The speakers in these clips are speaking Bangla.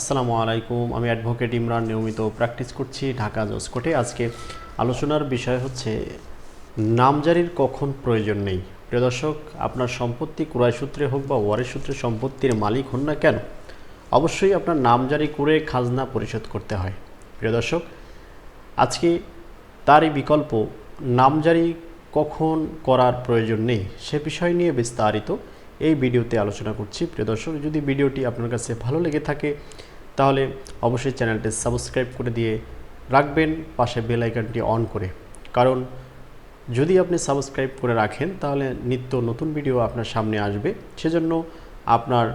আসসালামু আলাইকুম। আমি অ্যাডভোকেট ইমরান, নিয়মিত প্র্যাকটিস করছি ঢাকা জজ কোর্টে। আজকে আলোচনার বিষয় হচ্ছে, নামজারির কখন প্রয়োজন নেই? প্রিয় দর্শক, আপনার সম্পত্তি ক্রয় সূত্রে হোক বা ওয়ারের সূত্রে সম্পত্তির মালিক হন না কেন, অবশ্যই আপনার নামজারি করে খাজনা পরিশোধ করতে হয়। প্রিয় দর্শক, আজকে তারই বিকল্প, নামজারি কখন করার প্রয়োজন নেই, সে বিষয় নিয়ে বিস্তারিত এই ভিডিওতে আলোচনা করছি। প্রিয় দর্শক, যদি ভিডিওটি আপনার কাছে ভালো লেগে থাকে তাহলে অবশ্যই চ্যানেলটি সাবস্ক্রাইব করে দিয়ে রাখবেন, পাশে বেল আইকনটি অন করে। কারণ যদি আপনি সাবস্ক্রাইব করে রাখেন, তাহলে নিত্য নতুন ভিডিও আপনার সামনে আসবে। সেজন্য আপনার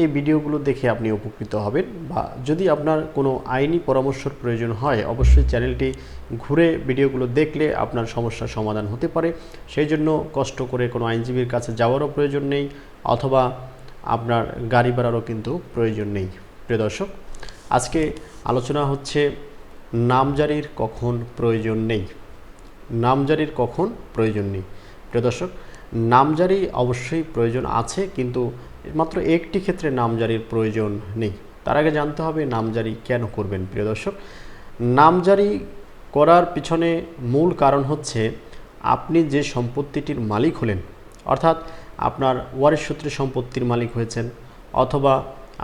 এই ভিডিওগুলো দেখে আপনি উপকৃত হবেন বা যদি আপনার কোনো আইনি পরামর্শের প্রয়োজন হয়, অবশ্যই চ্যানেলটি ঘুরে ভিডিওগুলো দেখলে আপনার সমস্যার সমাধান হতে পারে। সেই জন্য কষ্ট করে কোনো আইনজীবীর কাছে যাওয়ারও প্রয়োজন নেই, অথবা আপনার গাড়ি ভাড়ারও কিন্তু প্রয়োজন নেই। প্রিয় দর্শক, আজকে আলোচনা হচ্ছে নামজারির কখন প্রয়োজন নেই। নামজারির কখন প্রয়োজন নেই। প্রিয় দর্শক, নামজারি অবশ্যই প্রয়োজন আছে, কিন্তু মাত্র একটি ক্ষেত্রে নামজারির প্রয়োজন নেই। তার আগে জানতে হবে নামজারি কেন করবেন, প্রিয় দর্শক। নামজারি করার পিছনে মূল কারণ হচ্ছে আপনি যে সম্পত্তিটির মালিক হলেন, অর্থাৎ আপনার ওয়ারিশ সূত্রে সম্পত্তির মালিক হয়েছেন, অথবা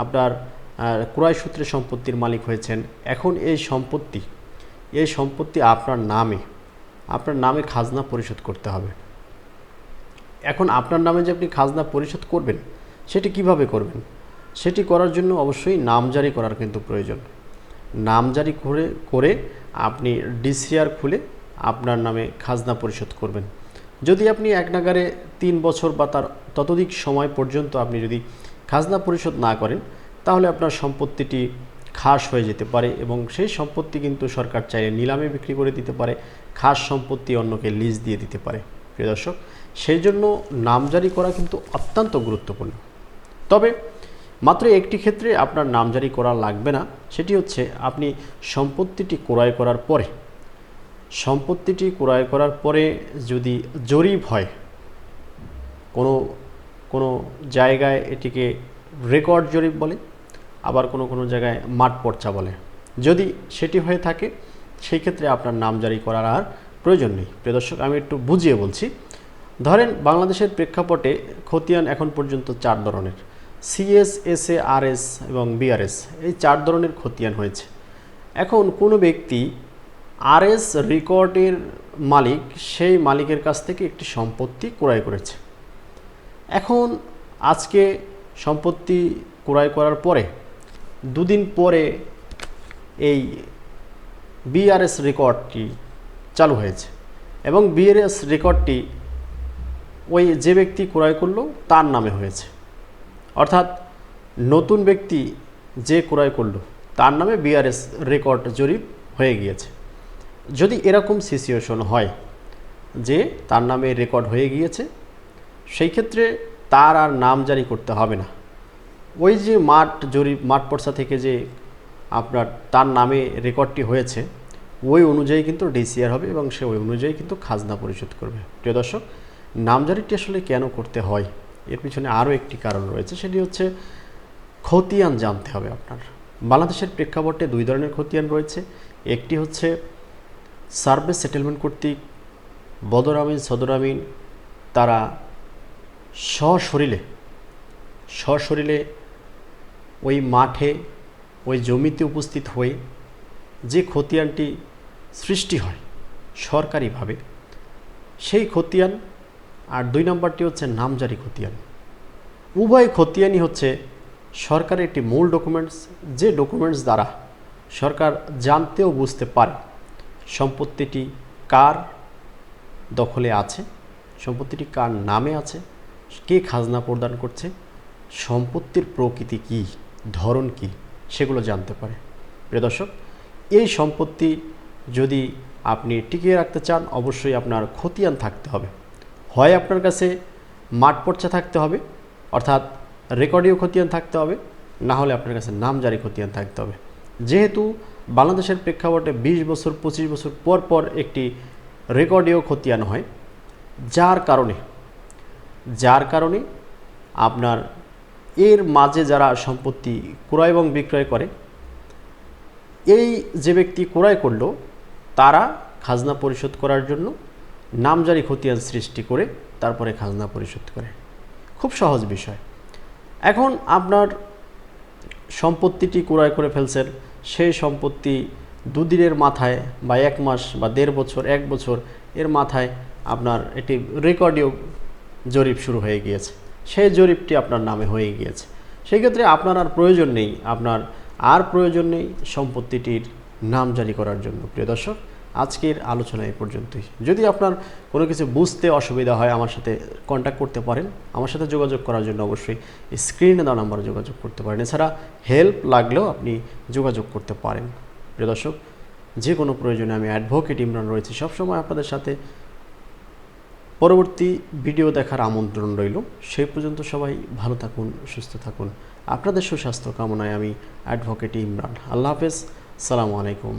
আপনার ক্রয় সূত্রে সম্পত্তির মালিক হয়েছেন। এখন এই সম্পত্তি এই সম্পত্তি আপনার নামে আপনার নামে খাজনা পরিশোধ করতে হবে। এখন আপনার নামে যে আপনি খাজনা পরিশোধ করবেন, সেটি কীভাবে করবেন? সেটি করার জন্য অবশ্যই নামজারি করার কিন্তু প্রয়োজন। নামজারি করে করে আপনি ডিসিআর খুলে আপনার নামে খাজনা পরিশোধ করবেন। যদি আপনি এক নাগারে তিন বছর বা তার ততোধিক সময় পর্যন্ত আপনি যদি খাজনা পরিশোধ না করেন তাহলে আপনার সম্পত্তিটি খাস হয়ে যেতে পারে এবং সেই সম্পত্তি কিন্তু সরকার চাইলে নিলামে বিক্রি করে দিতে পারে, খাস সম্পত্তি অন্যকে লিজ দিয়ে দিতে পারে, প্রিয় দর্শক। সেই জন্য নামজারি করা কিন্তু অত্যন্ত গুরুত্বপূর্ণ। তবে মাত্র একটি ক্ষেত্রে আপনার নামজারি করা লাগবে না, সেটি হচ্ছে আপনি সম্পত্তিটি ক্রয় করার পরে, সম্পত্তিটি ক্রয় করার পরে যদি জরিপ হয়, কোনো কোনো জায়গায় এটিকে রেকর্ড জরিপ বলে আবার কোনো কোনো জায়গায় মাঠ পর্চা বলে। যদি সেটি হয়ে থাকে, সেই ক্ষেত্রে আপনার নাম জারি করার আর প্রয়োজন নেই। প্রিয় দর্শক, আমি একটু বুঝিয়ে বলছি। ধরেন, বাংলাদেশের প্রেক্ষাপটে খতিয়ান এখন পর্যন্ত চার ধরনের। সিএস এসএ আরএস এবং বিআরএস, এই চার ধরনের খতিয়ান হয়েছে। এখন কোনো ব্যক্তি আরএস রেকর্ডের মালিক, সেই মালিকের কাছ থেকে একটি সম্পত্তি ক্রয় করেছে। এখন আজকে সম্পত্তি ক্রয় করার পরে দুদিন পরে এই বিআরএস রেকর্ডটি চালু হয়েছে। এবং বিআরএস রেকর্ডটি ওই যে ব্যক্তি ক্রয় করল, তার নামে হয়েছে। অর্থাৎ নতুন ব্যক্তি যে ক্রয় করল, তার নামে বিআরএস রেকর্ড জরিপ হয়ে গিয়েছে। যদি এরকম সিচুয়েশন হয় যে তার নামে রেকর্ড হয়ে গিয়েছে, সেই ক্ষেত্রে তার আর নাম জারি করতে হবে না। ওই যে মাঠ জরিপ মাঠ পর্সা থেকে যে আপনার তার নামে রেকর্ডটি হয়েছে, ওই অনুযায়ী কিন্তু ডিসিআর হবে এবং সে ওই অনুযায়ী কিন্তু খাজনা পরিশোধ করবে। প্রিয় দর্শক, নামজারিটি আসলে কেন করতে হয়? এর পিছনে আরও একটি কারণ রয়েছে, সেটি হচ্ছে খতিয়ান জানতে হবে আপনার। বাংলাদেশের প্রেক্ষাপটে দুই ধরনের খতিয়ান রয়েছে, একটি হচ্ছে সার্ভে সেটেলমেন্ট কর্তৃক বদর আমিন, সদর আমিন তারা সশরীরে সশরীরে ওই মাঠে, ওই জমিতে উপস্থিত হয়ে যে খতিয়ানটি সৃষ্টি হয় সরকারিভাবে, সেই খতিয়ান আর দুই নম্বরটি হচ্ছে নামজারি খতিয়ান। উভয় খতিয়ানই হচ্ছে সরকারের একটি মূল ডকুমেন্টস যে ডকুমেন্টস দ্বারা সরকার জানতে ও বুঝতে পারে সম্পত্তিটি কার দখলে আছে, সম্পত্তিটি কার নামে আছে, কে খাজনা প্রদান করছে, সম্পত্তির প্রকৃতি কী? ধরন কী সেগুলো জানতে পারে। প্রিয় দর্শক, এই সম্পত্তি যদি আপনি টিকিয়ে রাখতে চান, অবশ্যই আপনার খতিয়ান থাকতে হবে। হয় আপনার কাছে মাঠ পর্চা থাকতে হবে, অর্থাৎ রেকর্ডীয় খতিয়ান থাকতে হবে, না হলে আপনার কাছে নামজারি খতিয়ান থাকতে হবে। যেহেতু বাংলাদেশের প্রেক্ষাপটে বিশ বছর, পঁচিশ বছর পর পর একটি রেকর্ডীয় খতিয়ান হয়, যার কারণে যার কারণে আপনার এর মাঝে যারা সম্পত্তি ক্রয় এবং বিক্রয় করে, এই যে ব্যক্তি ক্রয় করল, তারা খাজনা পরিশোধ করার জন্য নামজারি খতিয়ান সৃষ্টি করে তারপরে খাজনা পরিশোধ করে। খুব সহজ বিষয়। এখন আপনার সম্পত্তিটি ক্রয় করে ফেলছেন সেই সম্পত্তি দুদিনের মাথায় বা এক মাস বা দেড় বছর, এক বছর এর মাথায় আপনার এটি রেকর্ডিও জরিপ শুরু হয়ে গিয়েছে। সেই জরিপটি আপনার নামে হয়ে গিয়েছে। সেই ক্ষেত্রে আপনার আর প্রয়োজন নেই। আপনার আর প্রয়োজন নেই সম্পত্তিটির নাম জারি করার জন্য। প্রিয় দর্শক, আজকের আলোচনা এই পর্যন্তই। যদি আপনার কোনো কিছু বুঝতে অসুবিধা হয়, আমার সাথে কন্ট্যাক্ট করতে পারেন। আমার সাথে যোগাযোগ করার জন্য অবশ্যই স্ক্রিনে দেওয়া নাম্বারে যোগাযোগ করতে পারেন। এছাড়া হেল্প লাগলেও আপনি যোগাযোগ করতে পারেন। প্রিয় দর্শক, যে কোনো প্রয়োজনে আমি অ্যাডভোকেট ইমরান রয়েছি। সবসময় আপনাদের সাথে পরবর্তী ভিডিও দেখার আমন্ত্রণ রইল। সেই পর্যন্ত সবাই ভালো থাকুন, সুস্থ থাকুন। আপনাদের সুস্বাস্থ্য কামনায় আমি অ্যাডভোকেট ইমরান। আল্লাহ হাফেজ। সালামু আলাইকুম।